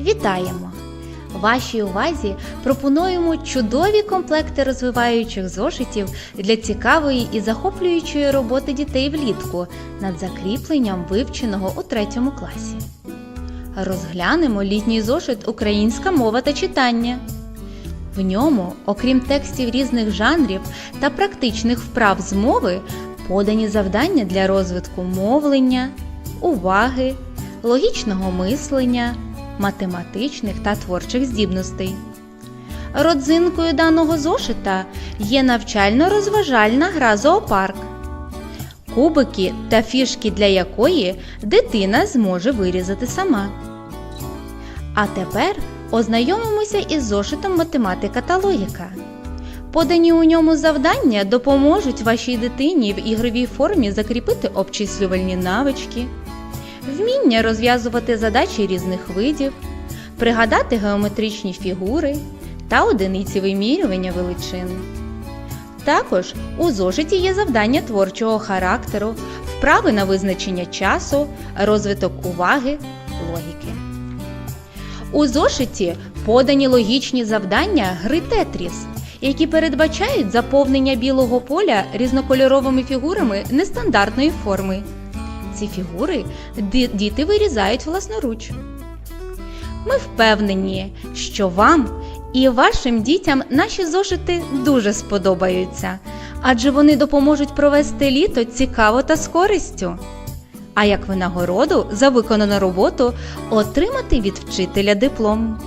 Вітаємо! Вашій увазі пропонуємо чудові комплекти розвиваючих зошитів для цікавої і захоплюючої роботи дітей влітку над закріпленням вивченого у третьому класі. Розглянемо літній зошит Українська мова та читання. В ньому, окрім текстів різних жанрів та практичних вправ з мови, подані завдання для розвитку мовлення, уваги, логічного мислення, математичних та творчих здібностей. Родзинкою даного зошита є навчально-розважальна гра зоопарк, кубики та фішки для якої дитина зможе вирізати сама. А тепер ознайомимося із зошитом математика та логіка. Подані у ньому завдання допоможуть вашій дитині в ігровій формі закріпити обчислювальні навички, вміння розв'язувати задачі різних видів, пригадати геометричні фігури та одиниці вимірювання величин. Також у зошиті є завдання творчого характеру, вправи на визначення часу, розвиток уваги, логіки. У зошиті подані логічні завдання гри Тетріс, які передбачають заповнення білого поля різнокольоровими фігурами нестандартної форми. Ці фігури діти вирізають власноруч. Ми впевнені, що вам і вашим дітям наші зошити дуже сподобаються, адже вони допоможуть провести літо цікаво та з користю. А як винагороду за виконану роботу отримати від вчителя диплом.